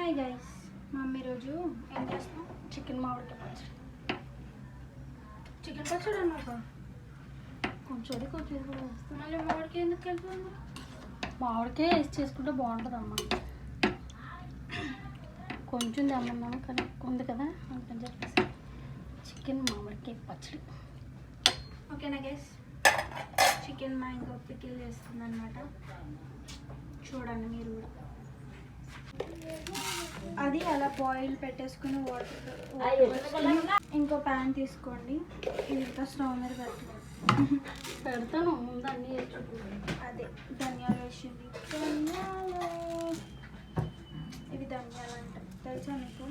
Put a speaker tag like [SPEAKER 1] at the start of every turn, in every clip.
[SPEAKER 1] Hi guys mummy రోజు ఏం చేస్తాం
[SPEAKER 2] చికెన్ మామిడికాయ పచ్చడి.
[SPEAKER 1] చికెన్ పచ్చడి అన్నాక
[SPEAKER 2] కొంచెం కొంచెం కూడా వేస్తాం
[SPEAKER 1] మళ్ళీ మామిడికి ఎందుకు వెళ్తుంది
[SPEAKER 2] మామిడికాయ వేసి చేసుకుంటే బాగుంటుంది అమ్మ కొంచెం తెమ్మన్నాము కానీ ఉంది కదా అందుకని చెప్పేసి. చికెన్ మామిడికాయ పచ్చడి.
[SPEAKER 1] ఓకేనా గైస్ చికెన్ మ్యాంగో పికిల్ చేస్తుంది అనమాట చూడండి మీరు కూడా. అది అలా బాయిల్ పెట్టేసుకుని వాటర్ ఇంకో ప్యాన్ తీసుకోండి. ఇంకా స్టవ్ మీద పెట్టండి
[SPEAKER 2] పెడతాను ముందు అన్నీ వేసి చూడు.
[SPEAKER 1] అదే ధనియాలు వేసింది. ధనియాలు. ఇవి ధనియాలు అంట. తెలుసా మీకు?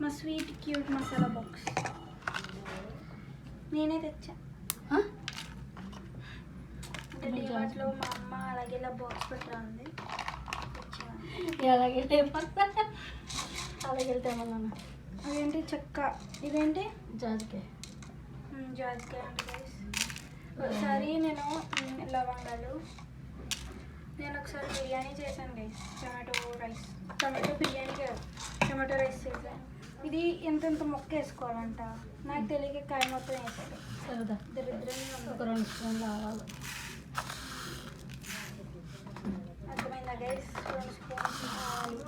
[SPEAKER 1] మా స్వీట్ క్యూట్ మసాలా బాక్స్ నేనే తెచ్చా. డిమార్ట్లో మా అమ్మ అలాగే ఇలా బాక్స్
[SPEAKER 2] వెళ్తే ఏమన్నా
[SPEAKER 1] అదేంటి చెక్క? ఇదేంటి?
[SPEAKER 2] జాజికాయ.
[SPEAKER 1] జాజికాయ అంటే. ఒకసారి నేను లవంగాలు. నేను ఒకసారి బిర్యానీ చేశాను guys tomato rice tomato biryani కాదు. టమాటో రైస్ చేశాను. ఇది ఎంత ఎంత మొక్క వేసుకోవాలంట నాకు తెలియక కాయ మొత్తం వేసాడు.
[SPEAKER 2] సరదా.
[SPEAKER 1] దరిద్రంగా
[SPEAKER 2] ఒక
[SPEAKER 1] ఉంది.
[SPEAKER 2] రెండు స్పూన్లు ఆవాలు.
[SPEAKER 1] అర్థమైందా గైస్ రెండు స్పూన్స్ ఆలు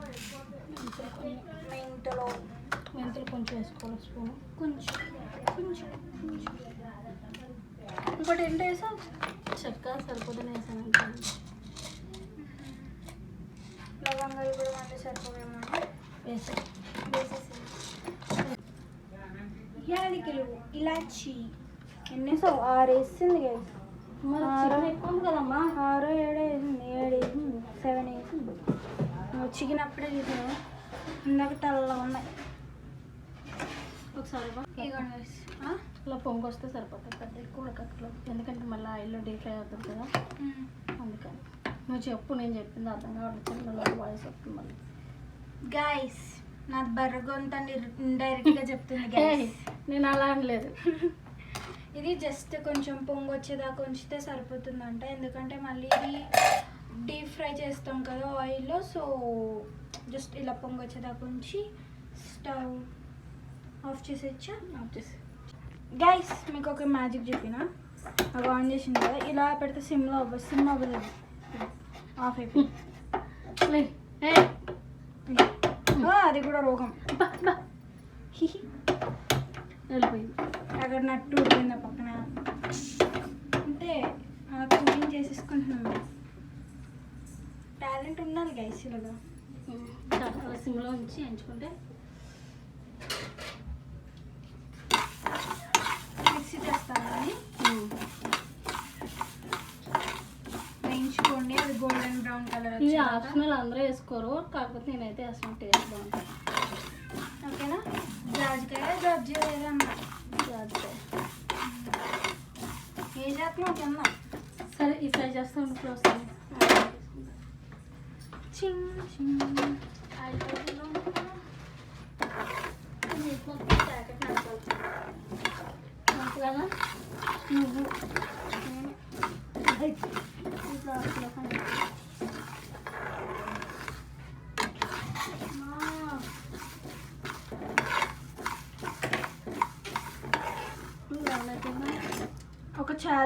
[SPEAKER 1] మెంతలో.
[SPEAKER 2] మెంతులు కొంచెం వేసుకోవాలి స్పూన్.
[SPEAKER 1] కొంచెం కొంచెం కొంచెం. ఇంకోటి ఏంటో వేసావు?
[SPEAKER 2] చెక్క సరిపోతుంది వేసాను
[SPEAKER 1] లవంగాలు కూడా మళ్ళీ సరిపోవేమో. అని ఆరు వేసింది
[SPEAKER 2] కదమ్మా.
[SPEAKER 1] ఆరు ఏడు వేసింది ఏడు వేసింది సెవెన్ వేసింది చికెన్ అప్పుడే చూసాను ఇందాక తెల్లగా ఉన్నాయి.
[SPEAKER 2] ఒకసారి? ఇలా పొంగు వస్తే సరిపోతుంది. పెద్ద ఎక్కువ ఉడకట్లో ఎందుకంటే మళ్ళీ ఆయిల్లో డీప్ ఫ్రై అవుతుంది కదా. అందుకని. నువ్వు చెప్పు నేను చెప్పింది అర్థం కావట్లేదు. మళ్ళీ వాయిస్ వస్తుంది మళ్ళీ.
[SPEAKER 1] గైస్ నా బర్రగొంత ఇండైరెక్ట్గా చెప్తుంది
[SPEAKER 2] నేను అలా అనలేదు.
[SPEAKER 1] ఇది జస్ట్ కొంచెం పొంగు వచ్చేదాకా ఉంచితే సరిపోతుందంట. ఎందుకంటే మళ్ళీ ఇది డీప్ ఫ్రై చేస్తాం కదా ఆయిల్లో సో జస్ట్ ఇలా పొంగు వచ్చేదాకా ఉంచి స్టవ్ ఆఫ్ చేసేచ్చా?
[SPEAKER 2] వచ్చేసి
[SPEAKER 1] గైస్ మీకు ఒక మ్యాజిక్ చెప్పిన? అవి ఆన్ చేసింది కదా ఇలా పెడితే సిమ్లో అవ్వదు సిమ్ అవ్వలేదు. ఆఫ్ అయిపోయింది. అది కూడా రోగం.
[SPEAKER 2] వెళ్ళిపోయింది.
[SPEAKER 1] అక్కడ నట్టు ఊడిపోయింది పక్కన? అంటే కుకింగ్ చేసేసుకుంటున్నాం టాలెంట్ ఉండాలి గైస్ ఇలాగా
[SPEAKER 2] చాలా సిమ్లో ఉంచి ఎంచుకుంటే.
[SPEAKER 1] మిక్సీ
[SPEAKER 2] ఉమ్.
[SPEAKER 1] వేయించుకోండి అది గోల్డెన్ బ్రౌన్ కలర్
[SPEAKER 2] ఇది ఆప్షనల్ అందరూ వేసుకోరు కాకపోతే నేనైతే వేస్తాను టేస్ట్ బాగుంటుంది
[SPEAKER 1] ఓకేనా? జాజికాయ జడ్జి ఏదన్నా.
[SPEAKER 2] జాగ్రత్త.
[SPEAKER 1] ఏ చేస్తున్నావు కింద
[SPEAKER 2] సరే ఈ ఫ్రై చేస్తాను ఇప్పుడు వస్తాను
[SPEAKER 1] చింగ్ చింగ్
[SPEAKER 2] మంచిగా
[SPEAKER 1] నువ్వు నేను. ఇప్పుడు అసలు పని. ఆ,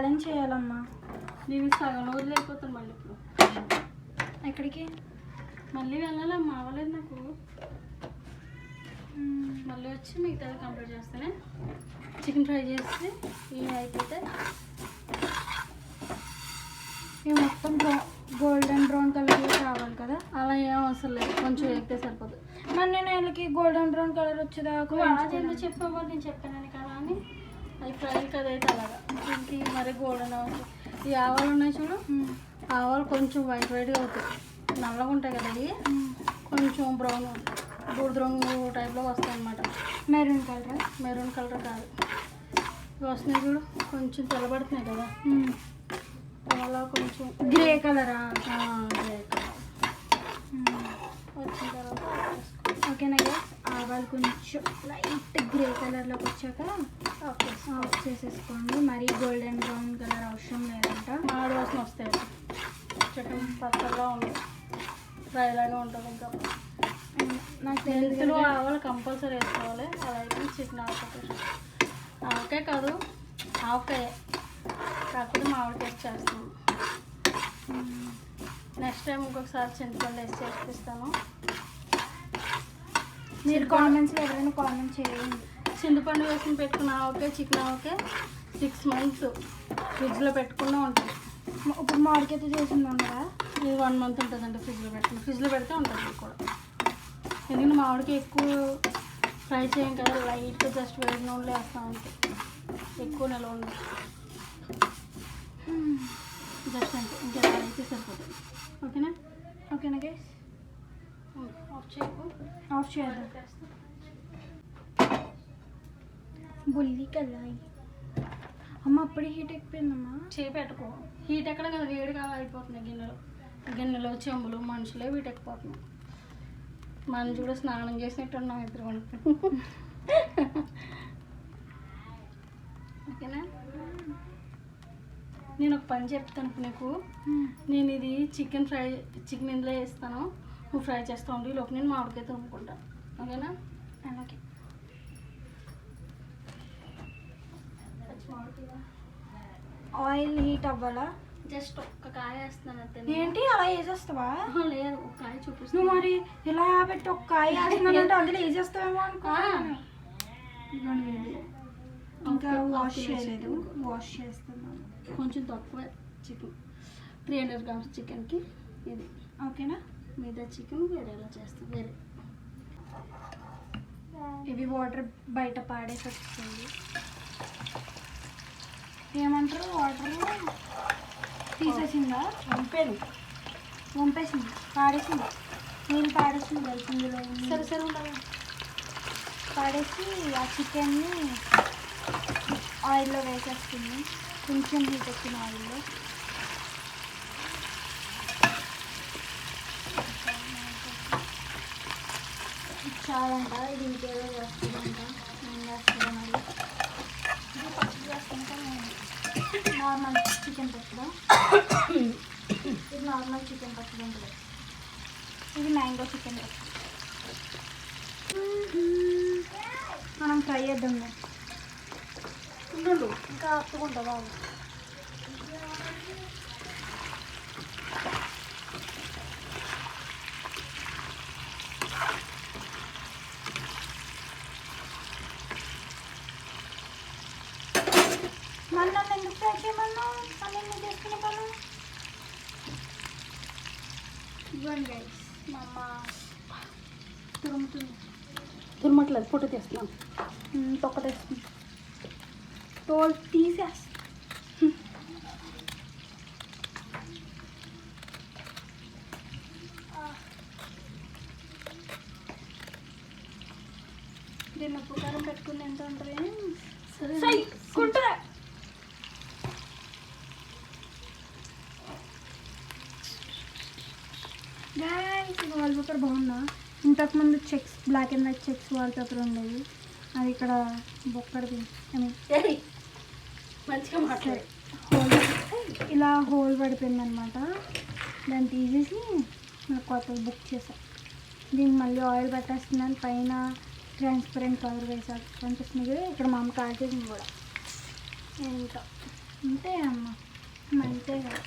[SPEAKER 1] ఛాలెంజ్ చేయాలమ్మా?
[SPEAKER 2] నేను సగం వదిలేకపోతాను మళ్ళీ ఇప్పుడు.
[SPEAKER 1] ఎక్కడికి?
[SPEAKER 2] మళ్ళీ వెళ్ళాలమ్మా అవ్వలేదు నాకు. మళ్ళీ వచ్చి మిగతాది కంప్లీట్ చేస్తానే చికెన్ ఫ్రై చేసి ఇవి అయిపోతే
[SPEAKER 1] ఇవి మొత్తం గోల్డెన్ బ్రౌన్ కలర్లో రావాలి కదా?
[SPEAKER 2] అలా ఏం అవసరం లేదు. కొంచెం ఎక్కితే సరిపోతుంది
[SPEAKER 1] మరి నేను వీళ్ళకి గోల్డెన్ బ్రౌన్ కలర్ వచ్చేదాకా
[SPEAKER 2] అలా. చెప్పావో? నేను చెప్పాను కదా అని. అది ఫ్రై కదా అయితే అలాగా. దీనికి మరి గోల్డెన్ అవసరం ఈ ఆవాలు ఉన్నాయి చూడు. ఆవాలు కొంచెం వైట్ వైట్గా అవుతాయి. నల్లగా ఉంటాయి కదా ఇవి. కొంచెం బ్రౌన్ బూడిద రంగు టైప్లో వస్తాయి అన్నమాట.
[SPEAKER 1] Maroon colour.
[SPEAKER 2] మెరూన్ కలర్ కాదు. ఇవి వస్తున్నాయి చూడు? కొంచెం తెల్లబడుతున్నాయి కదా. అలా కొంచెం
[SPEAKER 1] గ్రే కలరా?
[SPEAKER 2] Grey colour. వచ్చిన తర్వాత
[SPEAKER 1] ఓకేనా ఆవాలు కొంచెం లైట్ గ్రే కలర్లోకి వచ్చాక ఆఫ్ చేసేసుకోండి. మరీ గోల్డెన్ బ్రౌన్ కలర్ అవసరం లేదంట.
[SPEAKER 2] మామిడి వాసన వస్తాయి చికెన్ పచ్చగా ఉంది. ఫ్రైలాగా ఉంటుంది ఇంకా.
[SPEAKER 1] నాకు
[SPEAKER 2] మెంతులు ఆవాలు కంపల్సరీ వేసుకోవాలి. అలా అయితే చికెన్ ఆవకాయ ఆవకాయ కాదు ఆవకాయ. కాకపోతే మామిడికాయ చేస్తాను. నెక్స్ట్ టైం ఇంకొకసారి చింతపండు వేసి చేపిస్తాను.
[SPEAKER 1] మీరు కామెంట్స్లో ఎవరైనా కామెంట్ చేయండి.
[SPEAKER 2] చింతపండు వేసుకుని పెట్టుకున్న ఆవకాయ చికెన్ ఆవకాయ సిక్స్ మంత్స్ ఫ్రిడ్జ్లో పెట్టుకున్నా ఉంటుంది
[SPEAKER 1] ఇప్పుడు మామిడికాయతో చేసిందాం కదా
[SPEAKER 2] ఇది వన్ మంత్ ఉంటుందండి ఫ్రిడ్జ్లో పెట్టుకుని ఫ్రిడ్జ్లో పెడితే ఉంటుంది ఇది కూడా. ఎందుకంటే మామిడికి ఎక్కువ ఫ్రై చేయం కదా లైట్గా జస్ట్ వేడి నూనెలో వేస్తాం అంతే ఎక్కువ నిల్వ ఉండదు. జస్ట్ అంతే. ఇంకా అయితే సరిపోతుంది. ఓకేనా?
[SPEAKER 1] ఓకేనా గైస్
[SPEAKER 2] ఆఫ్ చేయకు.
[SPEAKER 1] ఆఫ్ చేద్దాం. బుల్లి కల్లాయి అమ్మ అప్పుడే హీట్ ఎక్కిపోయిందమ్మా.
[SPEAKER 2] చేయి పెట్టుకో. హీట్ ఎక్కడ కదా వేడి కావాలి అయిపోతుంది గిన్నెలు. గిన్నెలు చెంబులు మనుషులే వీటి ఎక్కిపోతున్నాయి. మనం చూడ స్నానం చేసినట్టు ఉన్నాం ఇద్దరు ఓకేనా? నేను ఒక పని చెప్తాను నీకు. నేను ఇది చికెన్ ఫ్రై చికెన్ ఇందులో వేస్తాను. నువ్వు ఫ్రై చేస్తూ ఉండి లోపు నేను మామిడికాయ తుమ్ముకుంటాను ఓకేనా?
[SPEAKER 1] అలాగే. ఆయిల్ హీట్ అవ్వాలా?
[SPEAKER 2] జస్ట్ ఒక్క కాయ వేస్తాను అంతే
[SPEAKER 1] ఏంటి అలా వేసేస్తావా?
[SPEAKER 2] లేదు ఒక కాయ
[SPEAKER 1] నువ్వు
[SPEAKER 2] చూపిస్తాను
[SPEAKER 1] మరి ఇలా పెట్టి ఒక కాయ వేస్తున్నానంటే అందులో వేసేస్తావేమో ఇది. ఇంకా వాష్ చేయలేదు. వాష్ చేస్తున్నాను.
[SPEAKER 2] కొంచెం తక్కువ చికెన్. త్రీ హండ్రెడ్ గ్రామ్స్ చికెన్కి ఇది.
[SPEAKER 1] ఓకేనా?
[SPEAKER 2] మిగతా చికెన్ వేరేలా చేస్తాం. వేరే.
[SPEAKER 1] ఇవి వాటర్ బయట పాడేసి వచ్చింది ఏమంటారు? వాటర్ తీసేసిందా?
[SPEAKER 2] పంపాను
[SPEAKER 1] వంపేసింది పాడేసింది? నీళ్ళు పాడేసింది కలిసి ఇందులో.
[SPEAKER 2] సరే సరే ఉండాలి.
[SPEAKER 1] పాడేసి ఆ చికెన్ని ఆయిల్లో వేసేస్తుంది. కొంచెం హీట్ ఎక్కిన ఆయిల్లో. చాలంట ఇది ఇంకేదో చేస్తుందంట. నేను చేస్తాను మరి? ఇది పచ్చి చేస్తుంటే నార్మల్ చికెన్ పచ్చడా? ఇది నార్మల్ చికెన్ పచ్చడి ఉంటుంది ఇది మ్యాంగో చికెన్ మనం ఫ్రై చేద్దాం
[SPEAKER 2] ఉండు ఇంకా అత్తుకుంటా బాబు
[SPEAKER 1] ఫ్రై చేయమన్నా ఎందుకు చేసుకునే పను ఇవ్వండి గైస్ మా అమ్మ తురుముతుంది.
[SPEAKER 2] తురమట్లేదు
[SPEAKER 1] ఉమ్, తొక్క తెస్తుంది తోలు తీసేస్తా. దీన్ని ఉప్పు కారం పెట్టుకుని ఎంత ఉంటుంది?
[SPEAKER 2] సరే
[SPEAKER 1] పేపర్ బాగుందా ఇంతకుముందు checks black and white checks wallpaper ఉండేది అది ఇక్కడ బొక్కడిది. ఐ మీన్
[SPEAKER 2] మంచిగా మాట్లాడు.
[SPEAKER 1] హోల్ ఇలా హోల్ పడిపోయింది అనమాట దాన్ని తీసేసి నాకు కొత్తది బుక్ చేసా దీన్ని మళ్ళీ ఆయిల్ పెట్టేస్తున్నాను. పైన ట్రాన్స్పరెంట్ కవర్ వేసాడు కనిపిస్తుంది కదా ఇక్కడ మా అమ్మ కాల్ చేసింది కూడా. ఏంటో. అంతే అమ్మ. అంతే కదా.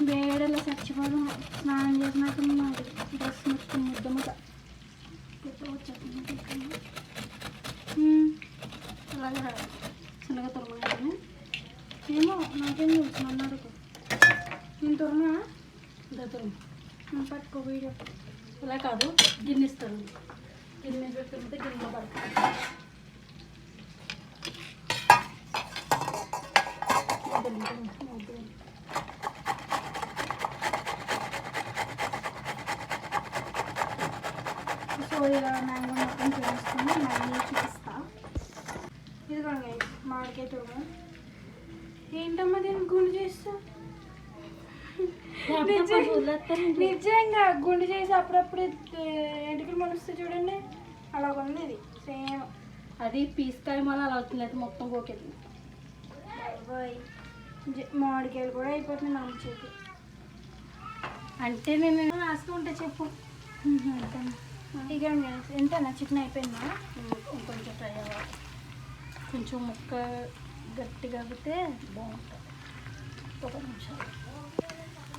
[SPEAKER 1] వేడలో చచ్చిపోవడం స్నానం చేసినాక మరి డ్రెస్ మొత్తం ముద్ద ముద్ద ఎప్పుడు
[SPEAKER 2] అలాగే చిన్నగా తురమగానే
[SPEAKER 1] ఏమో నాకేం తెలుసు అన్నారు నేను తురమా
[SPEAKER 2] ఇంకా
[SPEAKER 1] పట్టుకో వీడియో
[SPEAKER 2] అలా కాదు గిన్నెస్తాను గిన్నె పెట్టుకుంటే గిన్నె పడుతుంది వద్దులే, వద్దులే, వద్దులే.
[SPEAKER 1] సో ఇలా మ్యాంగో మొత్తం చేసుకుని మళ్ళీ చూపిస్తా. ఇదిగోండి మామిడికాయ తురుము ఏంటమ్మా దీన్ని గుండు చేస్తా. నిజంగా గుండు చేసి అప్పుడప్పుడు ఎంటికలు మలుస్తే చూడండి. అలా ఉంది ఇది సేమ్.
[SPEAKER 2] అది పీస్ కాయ మళ్ళీ అలా అవుతుంది అయితే మొత్తం పోకేది
[SPEAKER 1] మామిడికాయలు కూడా అయిపోతుంది మా చేతి
[SPEAKER 2] అంటే నేను రాసుకుంటే చెప్పు.
[SPEAKER 1] ఇక ఎంతనా చికెన్ అయిపోయిందా?
[SPEAKER 2] కొంచెం ఫ్రై అవ్వాలి. కొంచెం ముక్క గట్టిగా అవితే బాగుంటుంది. ఒక నిమిషాలు.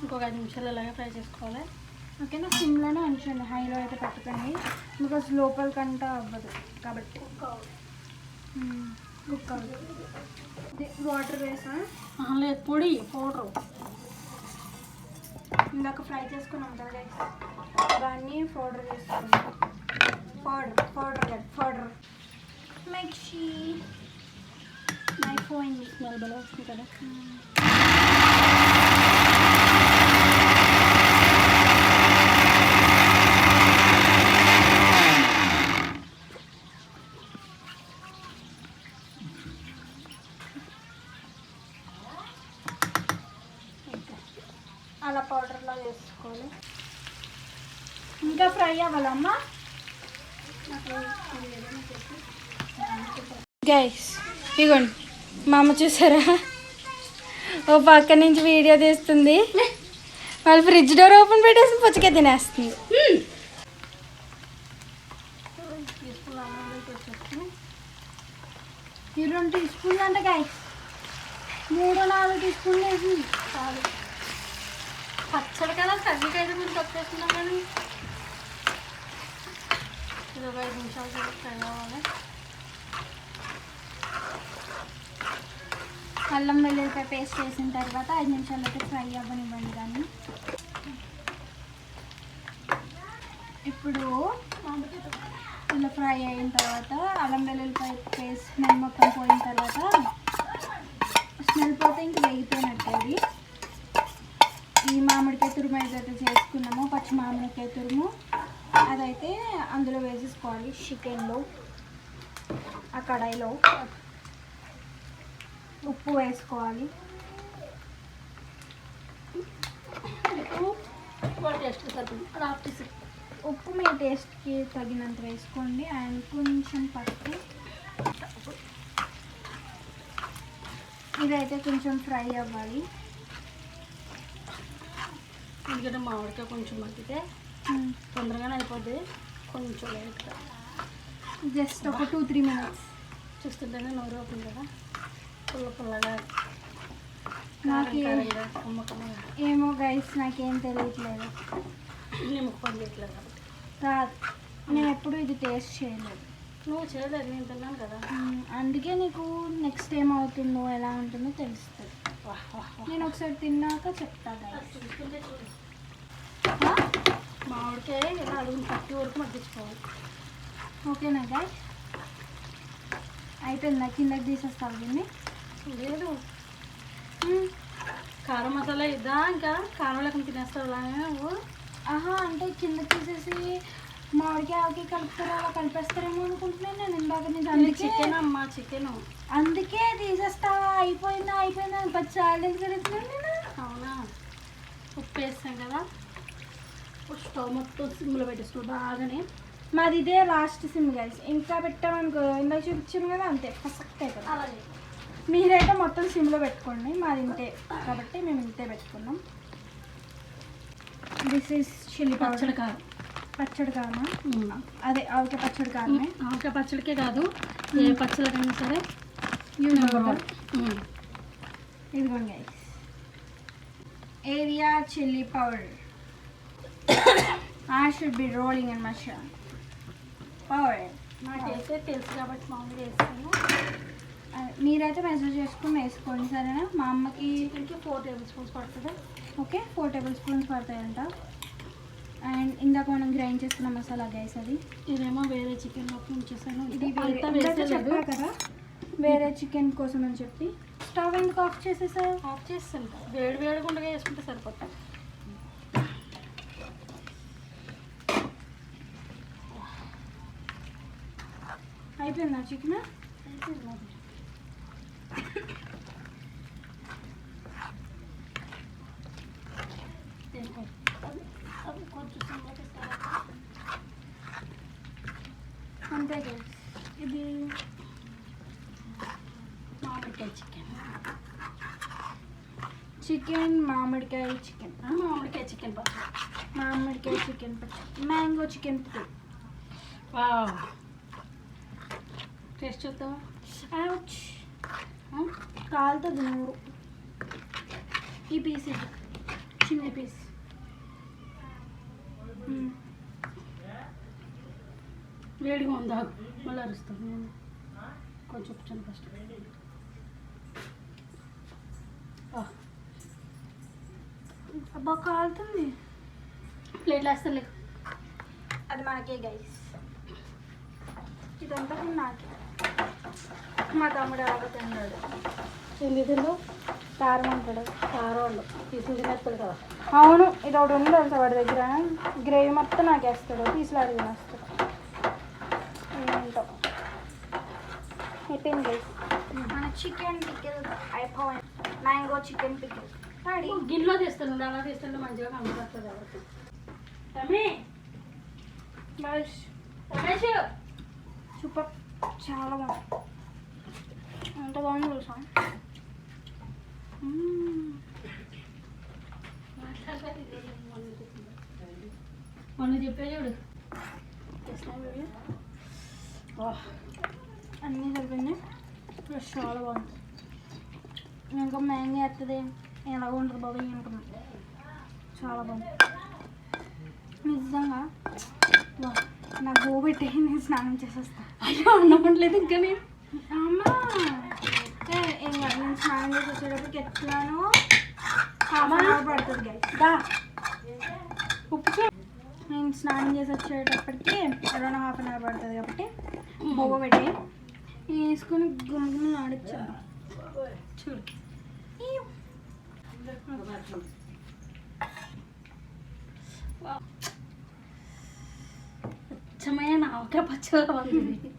[SPEAKER 2] ఇంకొక ఐదు నిమిషాలు ఇలాగే ఫ్రై చేసుకోవాలి.
[SPEAKER 1] ఓకేనా? సిమ్లోనే ఉంచండి. హైలో అయితే పెట్టకండి. బికాస్ లోపలికంట అవ్వదు కాబట్టి. కుక్ అవ్వదు వాటర్ వేసా?
[SPEAKER 2] లేదు పొడి పౌడర్.
[SPEAKER 1] ఇందాక ఫ్రై చేసుకున్నాం కదా guys. దాన్ని పౌడర్ చేసుకున్నాం పౌడర్ పౌడర్ కదా పౌడర్. మిక్సీ అయిపోయింది.
[SPEAKER 2] స్మెల్ బలం వస్తుంది కదా
[SPEAKER 1] అలా పౌడర్లో వేసుకోవాలి ఇంకా ఫ్రై అవ్వాలమ్మా? గైస్ ఇగోండి. మా అమ్మ చూసారా? ఓ పక్క నుంచి వీడియో తీస్తుంది. వాళ్ళు ఫ్రిడ్జ్ డోర్ ఓపెన్ పెట్టేసి పుచ్చకాయ తినేస్తుంది. ఈ రెండు టీ స్పూన్లు అంటే గైస్ మూడు నాలుగు టీ స్పూన్లు వేసింది
[SPEAKER 2] చాలు పచ్చడి కదా కర్రీకి అయితే మీరు తప్పేస్తున్నాం కానీ ఇది ఒక ఐదు నిమిషాలు సేపు ఫ్రై
[SPEAKER 1] అల్లం వెల్లుల్లిపాయ పేస్ట్ వేసిన తర్వాత ఐదు నిమిషాలు అయితే ఫ్రై అవ్వనివ్వండి దాన్ని. ఇప్పుడు ఇలా ఫ్రై అయిన తర్వాత అల్లం వెల్లుల్లిపాయ పేస్ట్ స్మెల్ మొత్తం పోయిన తర్వాత స్మెల్ పోతే ఇంక వేగిపోయినట్టే అది ఈ మామిడికాయ తురుము ఏదైతే చేసుకున్నామో పచ్చి మామిడికాయ తురుము. అదైతే అందులో వేసేసుకోవాలి చికెన్లో ఆ కడాయిలో. ఉప్పు వేసుకోవాలి.
[SPEAKER 2] టేస్ట్
[SPEAKER 1] ఉప్పు మీ టేస్ట్కి తగినంత వేసుకోండి అండ్ కొంచెం పసుపు. ఇదైతే కొంచెం ఫ్రై అవ్వాలి.
[SPEAKER 2] ఎందుకంటే మామిడికాయ కొంచెం మగ్గితే తొందరగానే అయిపోద్ది. కొంచెం లైట్గా.
[SPEAKER 1] జస్ట్ ఒక టూ త్రీ మినిట్స్.
[SPEAKER 2] చూస్తుంటేనే నోరు అవుతుంది కదా. పుల్ల పుల్లగా
[SPEAKER 1] నాకు ఏమో గైస్ నాకేం తెలియట్లేదు.
[SPEAKER 2] నిమ్మకు పని చేయట్లేదు కాబట్టి.
[SPEAKER 1] కాదు. నేను ఎప్పుడు ఇది టేస్ట్ చేయలేదు.
[SPEAKER 2] నువ్వు చేయలేదు నేను తిన్నాను కదా.
[SPEAKER 1] అందుకే నీకు నెక్స్ట్ ఏం అవుతుందో ఎలా ఉంటుందో తెలుస్తుంది. నేను ఒకసారి తిన్నాక చెప్తా గైస్
[SPEAKER 2] చూస్తుంటే చూడు మామిడికాయ ఇలా అడుగుని పట్టి వరకు మగ్గించుకోవాలి.
[SPEAKER 1] ఓకేనా గాయ్ అయిపోయిందా? కిందకి తీసేస్తావు దీన్ని
[SPEAKER 2] లేదు. కారం మసాలా ఇద్దా ఇంకా కారం లేకుండా తినేస్తావు
[SPEAKER 1] ఆహా అంటే కింద తీసేసి మామిడికాయ ఆవకి కలుపుతారు అలా కలిపేస్తారేమో అనుకుంటున్నాను నేను ఇందాక నుంచి. అందుకే
[SPEAKER 2] చికెన్ అమ్మా చికెన్
[SPEAKER 1] అందుకే తీసేస్తావా? అయిపోయిందా? అయిపోయిందా? అని పచ్చి చాలా నేను
[SPEAKER 2] అవునా? ఉప్పు వేస్తాం కదా. స్టవ్ మొత్తం సిమ్లో పెట్టేసుకో బాగానే.
[SPEAKER 1] మాది ఇదే లాస్ట్ సిమ్ గైస్ ఇంకా పెట్టామనుకో ఇందాక చూపించాము కదా అంతే. ఫస్ట్ అయిపోయింది
[SPEAKER 2] అలాగే.
[SPEAKER 1] మీరైతే మొత్తం సిమ్లో పెట్టుకోండి. మాది ఇంతే. కాబట్టి మేము ఇంతే పెట్టుకున్నాం. దిస్ ఇస్ చిల్లీ
[SPEAKER 2] పచ్చడి కారం.
[SPEAKER 1] పచ్చడి
[SPEAKER 2] ఉమ్.
[SPEAKER 1] అదే ఆవకాయ పచ్చడి కారమే
[SPEAKER 2] ఆవకాయ పచ్చడికే కాదు. ఏ పచ్చడికైనా సరే
[SPEAKER 1] ఇదిగోండి area chilli powder. I should be rolling and మషా powder
[SPEAKER 2] నాకైతే తెలుసు కాబట్టి మామూలుగా వేస్తాను.
[SPEAKER 1] మీరైతే మెజర్ చేసుకుని వేసుకోండి సరేనా? మా అమ్మకి
[SPEAKER 2] చికెన్కి ఫోర్ టేబుల్ స్పూన్స్ పడుతుంది.
[SPEAKER 1] ఓకే ఫోర్ టేబుల్ స్పూన్స్ పడతాయంట. అండ్ ఇందాక మనం గ్రైండ్ చేసుకున్న మసాలా గైస్ అది.
[SPEAKER 2] ఇదేమో వేరే చికెన్ లోపల ఉంచేసాను
[SPEAKER 1] ఇది చెప్పా కదా వేరే చికెన్ కోసం అని చెప్పి. స్టవ్ ఎందుకు ఆఫ్ చేసేసారు
[SPEAKER 2] ఆఫ్ చేస్తాను. వేడి వేడిగా ఉండగా వేసుకుంటే సరిపోతుంది
[SPEAKER 1] అయిపోయిందా చికెన్?
[SPEAKER 2] కొంచెం సిమ్లో పెట్టాలి
[SPEAKER 1] అంతే ఇది
[SPEAKER 2] మామిడికాయ చికెన్
[SPEAKER 1] చికెన్ మామిడికాయ చికెన్
[SPEAKER 2] మామిడికాయ చికెన్ పచ్చడి
[SPEAKER 1] మామిడికాయ చికెన్ పచ్చడి mango chicken pickle
[SPEAKER 2] wow taste చూద్దామా?
[SPEAKER 1] కాలుతో కాలుతుంది నూరు ఈ పీస్ ఇది. చిన్న పీస్
[SPEAKER 2] వేడిగా ఉందా? మళ్ళీ అరుస్తాను. నేను కొంచెం కూర్చొని ఫస్ట్
[SPEAKER 1] అబ్బా కాలుతుంది.
[SPEAKER 2] ప్లేట్లు వేస్తాలే
[SPEAKER 1] అది మనకే గైస్ ఇదంతా నాకే. మా తమ్ముడు అలాగ తిన్నాడు.
[SPEAKER 2] ఎన్ని తిందో
[SPEAKER 1] కారం అంటాడు.
[SPEAKER 2] కారం వాళ్ళు తీసుకుని తినేస్తాడు కదా.
[SPEAKER 1] అవును ఇది ఒకటి ఉంది తెలుసా వాడి దగ్గర? గ్రేవీ మొత్తం నాకు వేస్తాడు పీసులు అడిగి ఏంటో అయిపోయింది గైస్ మన చికెన్ పికిల్ అయిపోయింది మ్యాంగో చికెన్ పికిల్ రెడీ
[SPEAKER 2] గిన్నెలో తీస్తాను అలా తీస్తుంటే మంచిగా కనపడుతుంది ఎవరికి. తమ్మి రమేష్.
[SPEAKER 1] సూపర్ చాలా బాగుంది. ఎంత బాగుంది తెలుసా.
[SPEAKER 2] మొన్న చెప్పే చూడు.
[SPEAKER 1] అన్నీ సరిపోయింది ఫ్రెష్ చాలా బాగుంది ఇంకా మ్యాంగో వేస్తుంది ఎలా ఉంటుంది బాబు అనుకున్నాను చాలా బాగుంది. నిజంగా? వా, నాకు గో పెట్టి నేను స్నానం చేసేస్తా.
[SPEAKER 2] అయ్యో అన్నపట్లేదు ఇంకా నేను.
[SPEAKER 1] అమ్మా! ఏ, కాదు, నేను స్నానం చేసి వచ్చేటప్పటికి ఎట్లానో పడుతుంది
[SPEAKER 2] ఉప్పు
[SPEAKER 1] నేను స్నానం చేసి వచ్చేటప్పటికి ఎలానో హాఫ్ అన్ అవర్ పడుతుంది కాబట్టి బొబ్బ పెట్టి వేసుకొని గుమ్మ ఆడిచ్చాను.
[SPEAKER 2] చూడు. అచ్చమైన ఆవకాయ పచ్చగా ఉంది.